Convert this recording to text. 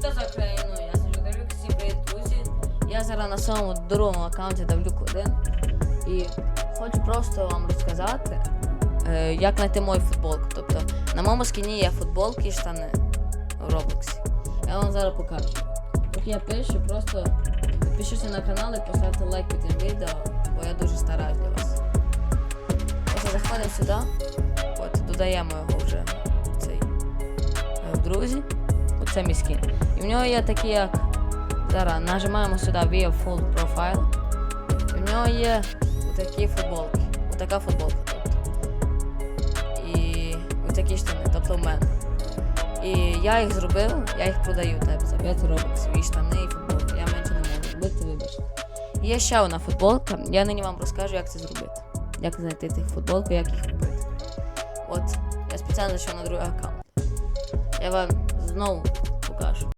Хто за Україну? Я Сергій всім привіт, друзі. Я зараз на своєму другому аккаунті Давлюк 1 і хочу просто вам розказати, е, як знайти мою футболку. Тобто на моєму скіні є футболки і штани в Роблоксі. Я вам зараз покажу. Тут я пишу, просто підпишіться на канал і поставте лайк під цим відео, бо я дуже стараюсь для вас. Ось заходимо сюди, от, додаємо його вже цей е, в друзі. Оце мій скін. І в нього є такі, як. Зараз нажимаємо сюди View Full Profile. І в нього є отакі футболки. Отака футболка. І отакі штани, тобто в мене. І я їх зробив, я їх продаю тебе за 5 років, свої штани і футболки. Я менше не можу зробити, вибачте. Є ще одна футболка, я нині вам розкажу, як це зробити. Як знайти тих футболку, як їх купити. От, я спеціально зайшов на другий аккаунт. Я вам знову покажу.